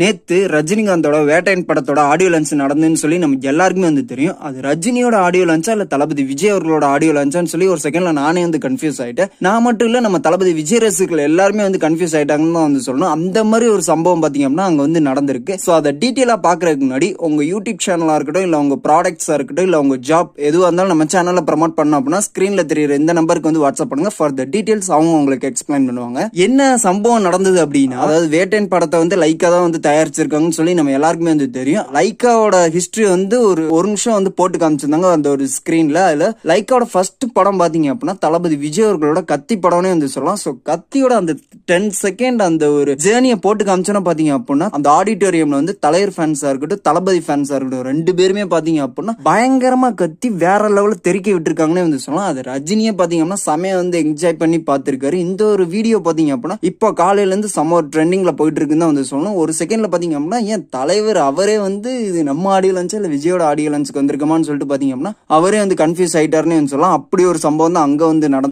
நேத்து ரஜினிகாந்தோட வேட்டையன் படத்தோட audio launch நடந்துன்னு சொல்லி நமக்கு எல்லாருக்குமே வந்து தெரியும். அது ரஜினியோட ஆடியோ லான்ச்சா இல்ல தளபதி விஜய் அவர்களோட ஆடியோ லான்ச்சான்னு சொல்லி ஒரு செகண்ட்ல நானே வந்து கன்ஃபியூஸ் ஆயிட்டேன். நான் மட்டும் இல்ல நம்ம தளபதி விஜய் ரசிகர்கள் எல்லாருமே வந்து கன்ஃபியூஸ் ஆயிட்டாங்கன்னு தான் வந்து சொல்லணும். அந்த மாதிரி ஒரு சம்பவம் பாத்தீங்க அப்படின்னா அங்க வந்து நடந்திருக்கு. சோ அதை டீட்டெயிலா பாக்குறதுக்கு முன்னாடி உங்க யூடியூப் சேனலா இருக்கட்டும் இல்ல உங்க ப்ராடக்ட்ஸா இருக்கட்டும் இல்ல உங்க ஜாப் எதுவா இருந்தாலும் நம்ம சேனல்ல ப்ரமோட் பண்ணோம் அப்படின்னா ஸ்கிரீன்ல தெரியுற இந்த நம்பருக்கு வந்து வாட்ஸ்அப் பண்ணுங்க. ஃபார் த டீட்டெயில்ஸ் அவங்க உங்களுக்கு எக்ஸ்பிளைன் பண்ணுவாங்க. என்ன சம்பவம் நடந்தது அப்படின்னா அதாவது வேட்டையன் படத்தை வந்து லைக்கா தான் வந்து தயாரிச்சிருக்காங்கன்னு சொல்லி நம்ம எல்லாருக்குமே வந்து தெரியும். லைக்காவோட ஹிஸ்டரி வந்து ஒரு ஒரு நிமிஷம் வந்து போட்டு காமிச்சிருந்தாங்க அந்த ஒரு ஸ்கிரீன்ல அதுல லைக்காவோட ஃபர்ஸ்ட் படம் பாத்தீங்க அப்படின்னா தளபதி விஜய் அவர்களோட கத்தி படம்னே வந்து சொல்லலாம். ஸோ கத்தியோட அந்த டென் செகண்ட் அந்த ஒரு ஜேர்னியை போட்டு காமிச்சோன்னா பாத்தீங்க அப்படின்னா அந்த ஆடிட்டோரியம்ல வந்து தலைவர் ஃபேன்ஸா இருக்கட்டும் தளபதி ஃபேன்ஸா இருக்கட்டும் ரெண்டு பேருமே பாத்தீங்க அப்படின்னா பயங்கரமா கத்தி வேற லெவலில் தெறிக்க விட்டுருக்காங்கன்னே வந்து சொல்லலாம். அது ரஜினியே பாத்தீங்க அப்படின்னா வந்து என்ஜாய் பண்ணி பார்த்திருக்காரு இந்த ஒரு வீடியோ பாத்தீங்க அப்படின்னா இப்போ காலையில இருந்து செம்ம ஒரு ட்ரெண்டிங்ல போயிட்டு இருக்குன்னு தான் வந்து சொல்லணும். ஒரு செகண்ட்ல பாத்தீங்க அப்படின்னா ஏன் தலைவர் அவரே வந்து இது நம்ம ஆடியோ லஞ்சா இல்ல விஜயோட ஆடியோ லஞ்சுக்கு வந்திருக்கமான்னு சொல்லிட்டு பாத்தீங்க அப்படின்னா அவரே வந்து கன்ஃபியூஸ் ஆயிட்டாருன்னு சொல்லலாம். அப்படி ஒரு சம்பவம் தான் அங்க வந்து நடந்து